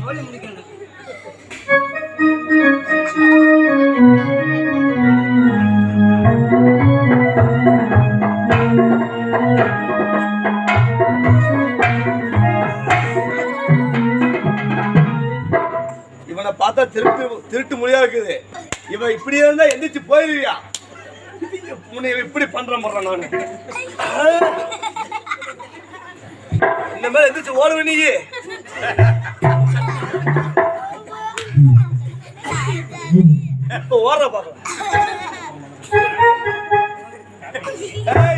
சொல்லி முடிக்கணும் இவனை பார்த்தா திருட்டு திருட்டு மொழியா இருக்குது. இவன் இப்படியே இருந்தா எந்திரிச்சு போயிருவியா உன்னை இப்படி பண்ற முறை நானு. இந்த மேல எந்திரிச்சு ஓடுவ நீ ஓடுற பாக்கலாம் Hey!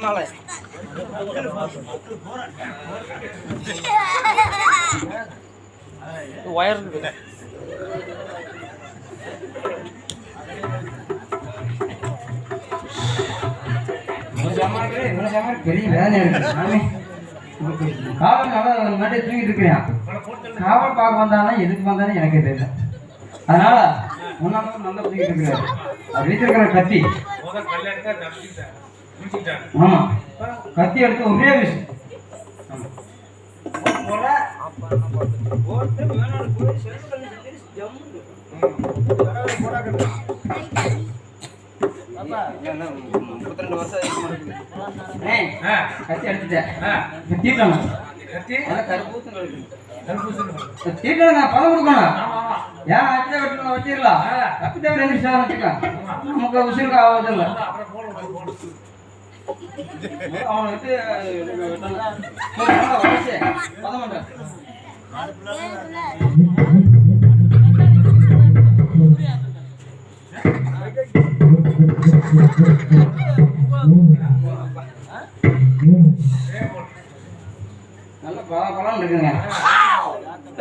கம்மாள ஒயர் பெரிய சாமி. காவல் நல்லா மட்டும் தூங்கிட்டு இருக்கிறேன். காவல் பார்க்க வந்தானா எதுக்கு வந்தானே எனக்கே தெரியல. அதனால முன்னாள் நல்லா தூங்கிட்டு இருக்கிறாரு. அவர் வீட்டில் இருக்கிற கத்தி. ஆமா. கத்தி எடுத்து ஒரே விஷயம். முப்பத்தி ரெண்டு வருஷம் கத்தி எடுத்துட்டேன். தீட்டணும் நான் பணம் கொடுக்கணும். ஏன் அச்சை வெட்டணும் வச்சிடலாம்? தப்பி தவிர எந்திரிச்சா வச்சுக்க நமக்கு உசுருக்கு ஆவதில்லை நல்ல பல பலன் இருக்குங்க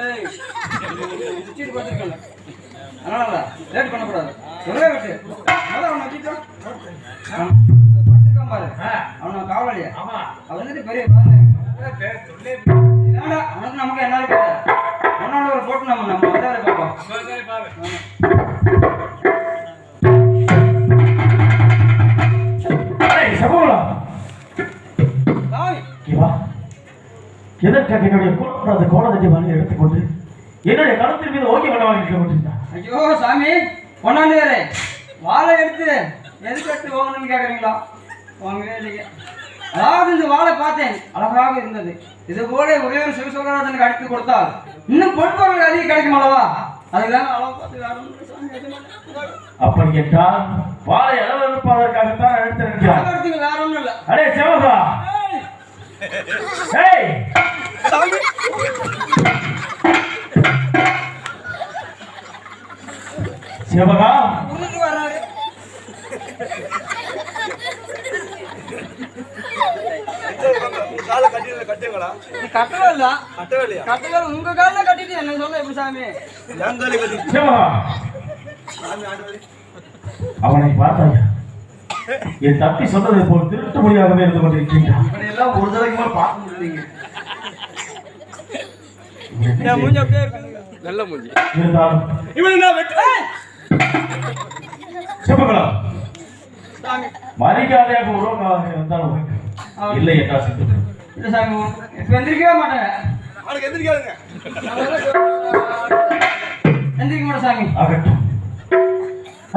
ஏய், அதனால லேட் பண்ணக்கூடாது. விட்டு அதான் பாரு. அவனை காவலாளியா அவன் வந்துட்டு பெரிய வேண்டாம் அவனுக்கு நமக்கு என்ன இருக்கு? அவனோட ஒரு போட்டு நம்ம நம்ம வந்தாலே பார்ப்போம். எதற்காக என்னுடைய கூடக்கூடாத கோலதட்டி வாங்கி எடுத்துக்கொண்டு என்னுடைய கருத்தின் மீது ஓகே பண்ண வாங்கி கொண்டிருந்தான் ஐயோ சாமி. கொண்டாந்து வாழை எடுத்து எதுக்கு எடுத்து வாங்கணும்னு கேட்குறீங்களா வாங்கவே இல்லைங்க. அதாவது இந்த வாழை பார்த்தேன். அழகாக இருந்தது. இது போல ஒரே ஒரு சிவசோகராஜனுக்கு அடித்து கொடுத்தால் இன்னும் பொன்பொருள் அதிகம் கிடைக்கும் அல்லவா. அப்படி என்றால் வாழை அளவெடுப்பதற்காகத்தான் அளவெடுத்துக்கு வேற ஒன்றும் இல்லை. அடே சிவகா! ஏய்! சிவகா! கட்டி கட்டுங்களா நீ கட்டவே இல்லை கட்டவே இல்லையா கட்டவே உங்க காலில் கட்டிட்டு என்ன சொல்ல எப்படி சாமி? என் காலை கட்டி அவனை பார்த்தாயா? என் தப்பி சொன்னதை போல் திருட்டு இருந்து கொண்டிருக்கின்றான் எல்லாம் ஒரு தடவைக்கு மேல பார்க்க முடியலைங்க என் மூஞ்சி அப்படியே இருக்குங்க நல்ல மூஞ்சி. இருந்தாலும் இவனை நான் வெட்டுறேன் சிவகலா சாமி. மரியாதையாக உறவாக இருந்தால் உனக்கு இல்லை என்றால் விடு. இல்லை சாமி இப்போ எந்திரிக்கவே மாட்டேங்க அவனுக்கு எந்திரிக்காதுங்க. எந்திரிக்க மாட்டேன் சாமி.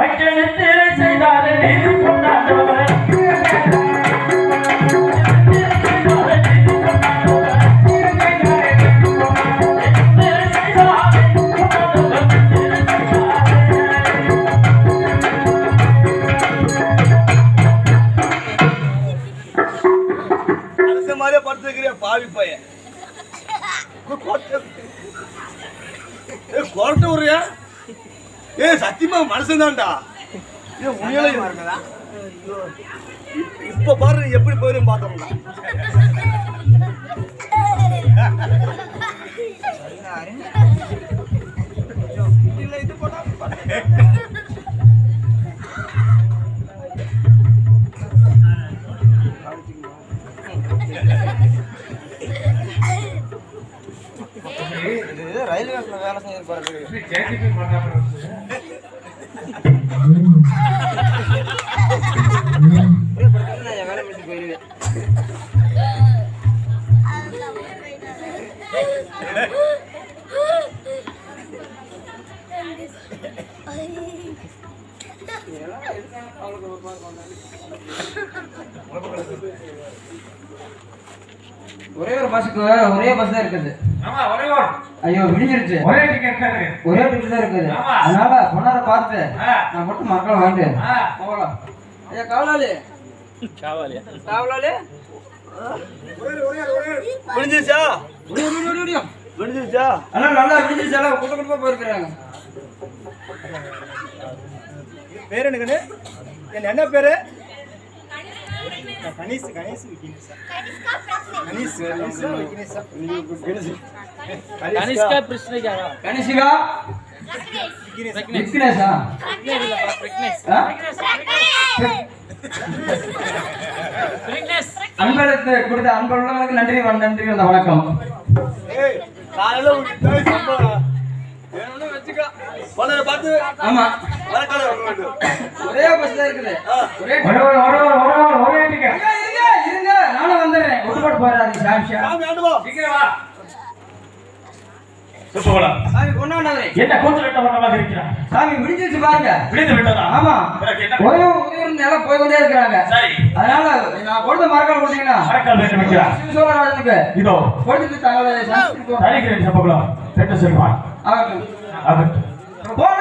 அச்சனத்திலே கொண்டாண்டவர் ஏ குரட்ட உரையா ஏ சத்தியமா மனுஷன் தான்டா ஏ உண்மையிலே இருக்குதா? இப்ப பாரு எப்படி போயிரும் பார்த்தோம்னா இது போட்டா ரயில்வே வேலை செஞ்சு நான் வேலை முடிச்சு போயிருவேன். ஒரே ஒரு பஸ்ஸுக்கு ஒரே பஸ் தான் இருக்குது. ஆமா ஒரே ஒரு ஐயோ விடிஞ்சிருச்சு. ஒரே டிக்கெட் தான் இருக்கு. ஒரே டிக்கெட் தான் இருக்குது. அதனால பொண்ணார பார்த்து. நான் மட்டும் மக்களை வாங்கிட்டு. போகலாம். ஐயா காவலாளி. காவலாளி. முடியும் முடியும் முடிஞ்சிருச்சா ஆனால் நல்லா விடிஞ்சிருச்சு. எல்லாம் குட்ட குட்டமா போயிருக்கிறாங்க. பேர் என்னங்கண்ணே? என் என்ன பேரு? கணேஷ் கணேஷ் விக்னேஷா கணேஷ் கணேஷா கணேஷ்கா கணிஷிகா? விக்னேஷா? ஆ? அன்பளித்து கொடுத்த அன்புள்ளவங்களுக்கு நன்றி நன்றி வந்த வணக்கம். காலையில வச்சுக்கோ பார்த்து ஆமா. ஒரே இருக்குது. டிக்கெட் இருங்க நானும் வந்துடுறேன். விட்டுப்பட்டு போயிடாதீங்க சாமிஷா. சீக்கிரம் என்ன கூச்சல் விட்ட வண்ணமாக இருக்கிறார் சாமி விடிஞ்சிருச்சு பாருங்க. விட்டதா? ஆமா. ஒரே நிலம் போய் கொண்டே இருக்கிறாங்க. சரி. அதனால நான் கொடுத்த மரக்கால் கொடுத்தீங்கன்னா. என்கிறார் சிவசோழராஜனுக்கு இதோ. கொடுத்துட்டு தங்களை சப்பகுலம் செல்வான் ஆகட்டும். போன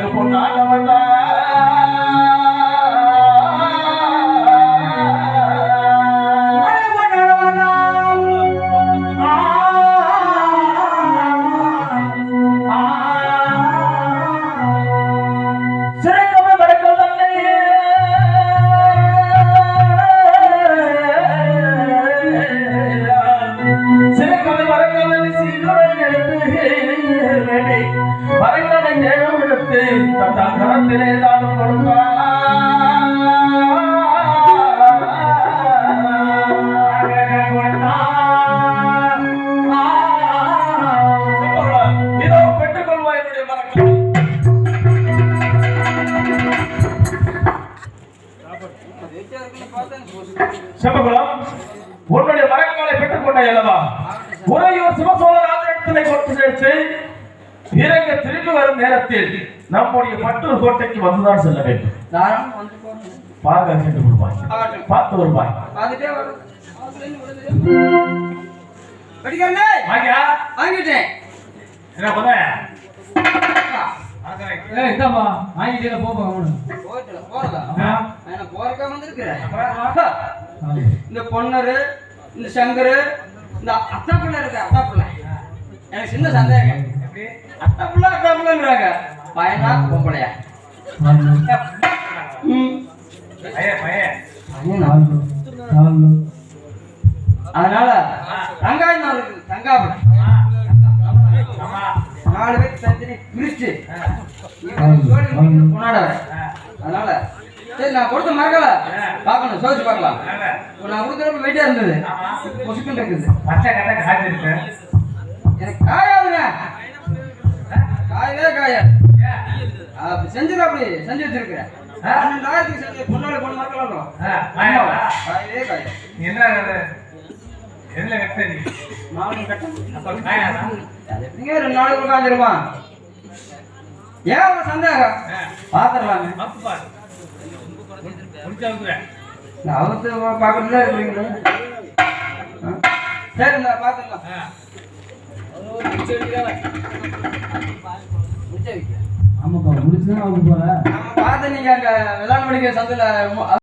গোপন இறங்க திரும்பி வரும் நேரத்தில் நம்முடைய பட்டூர் கோட்டைக்கு வந்துதான் செல்ல வேண்டும். பாருங்க சென்று வருவாய். பார்த்து வருவாய் வாங்கிட்டேன். என்ன பண்ண? இந்தாம்மா, வாங்கிட்டே போ, போ, அவனு. போயிட்டு, போறதா? போறதுக்கா வந்திருக்கிறேன்? இந்த பொன்னரு இந்த சங்கரு இந்த அத்தா பிள்ளை இருக்கு அத்தா பிள்ளை எனக்கு சின்ன சந்தேகம். அத்தா பிள்ளை அத்தா பிள்ளைங்கிறாங்க பையனா பொம்பளையா அதனால தங்காய் இருக்குது தங்காபுரம் ஆமா. நாலு பேர் தனித்தனி பிரிச்சு கொண்டாடுறேன் அதனால சரி நான் கொடுத்த மரக்கல பார்க்கணும் சோதிச்சு பார்க்கலாம். நான் கொடுக்குறப்ப வெயிட்டா இருந்தது. முசுக்குன்னு இருக்குது. பச்சை கட்ட இருக்கு செஞ்சிடும் அப்படி செஞ்சு வச்சிருக்கிறேன் பன்னெண்டாயிரத்துக்கு செஞ்சு பொண்ணால பொண்ணு காயவே காயாது என்ன? எதுல வெட்ட நீ? நானும் கட்டணும். ரெண்டு நாளைக்கு உட்காந்துருமா ஏன் உங்க சந்தேகம்? பாத்துடலாங்க அவத்து பார்க்கறதுல இருக்கிறீங்களா? சரி இந்த ஆமாப்பா முடிச்சுதான் அவங்க போல பார்த்து நீங்க அங்க விளையாட சந்தையில